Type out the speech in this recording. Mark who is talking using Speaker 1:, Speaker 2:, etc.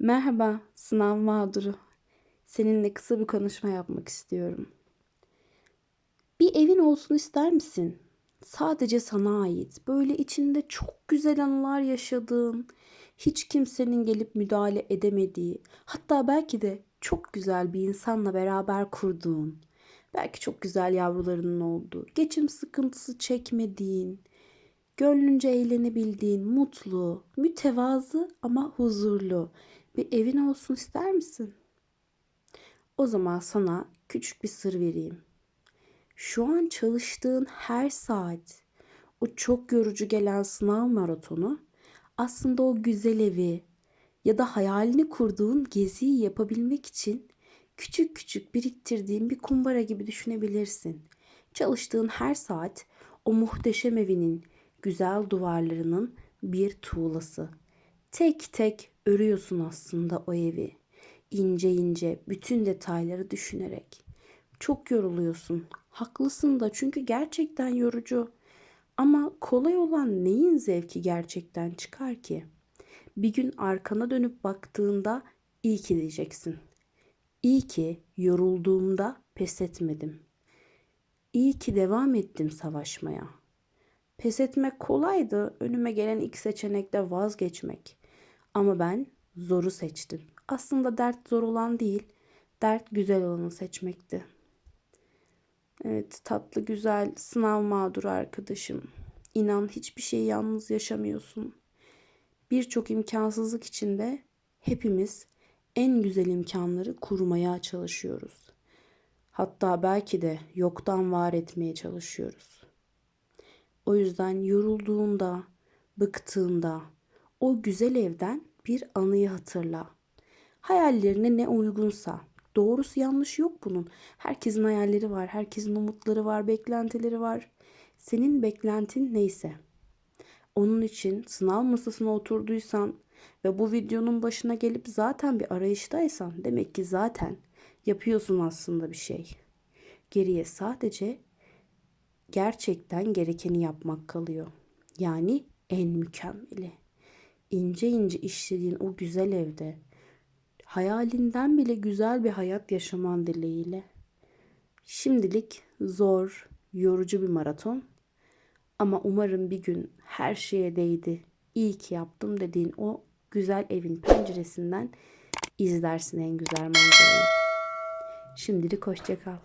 Speaker 1: Merhaba, sınav mağduru. Seninle kısa bir konuşma yapmak istiyorum. Bir evin olsun ister misin? Sadece sana ait. Böyle içinde çok güzel anılar yaşadığın, hiç kimsenin gelip müdahale edemediği, hatta belki de çok güzel bir insanla beraber kurduğun, belki çok güzel yavrularının olduğu, geçim sıkıntısı çekmediğin, gönlünce eğlenebildiğin, mutlu, mütevazı ama huzurlu bir evin olsun ister misin? O zaman sana küçük bir sır vereyim. Şu an çalıştığın her saat, o çok yorucu gelen sınav maratonu aslında o güzel evi ya da hayalini kurduğun geziyi yapabilmek için küçük küçük biriktirdiğin bir kumbara gibi düşünebilirsin. Çalıştığın her saat o muhteşem evinin güzel duvarlarının bir tuğlası. Tek tek örüyorsun aslında o evi. İnce ince bütün detayları düşünerek. Çok yoruluyorsun. Haklısın da çünkü gerçekten yorucu. Ama kolay olan neyin zevki gerçekten çıkar ki? Bir gün arkana dönüp baktığında iyi ki diyeceksin. İyi ki yorulduğumda pes etmedim. İyi ki devam ettim savaşmaya. Pes etmek kolaydı. Önüme gelen ilk seçenekte vazgeçmek. Ama ben zoru seçtim. Aslında dert zor olan değil, dert güzel olanı seçmekti. Evet, tatlı güzel sınav mağduru arkadaşım. İnan hiçbir şeyi yalnız yaşamıyorsun. Birçok imkansızlık içinde hepimiz en güzel imkanları kurmaya çalışıyoruz. Hatta belki de yoktan var etmeye çalışıyoruz. O yüzden yorulduğunda, bıktığında o güzel evden bir anıyı hatırla. Hayallerine ne uygunsa. Doğrusu yanlış yok bunun. Herkesin hayalleri var, herkesin umutları var, beklentileri var. Senin beklentin neyse. Onun için sınav masasına oturduysan ve bu videonun başına gelip zaten bir arayıştaysan demek ki zaten yapıyorsun aslında bir şey. Geriye sadece gerçekten gerekeni yapmak kalıyor. Yani en mükemmeli. İnce ince işlediğin o güzel evde hayalinden bile güzel bir hayat yaşaman dileğiyle. Şimdilik zor, yorucu bir maraton ama umarım bir gün her şeye değdi. İyi ki yaptım dediğin o güzel evin penceresinden izlersin en güzel manzarayı. Şimdilik hoşça kal.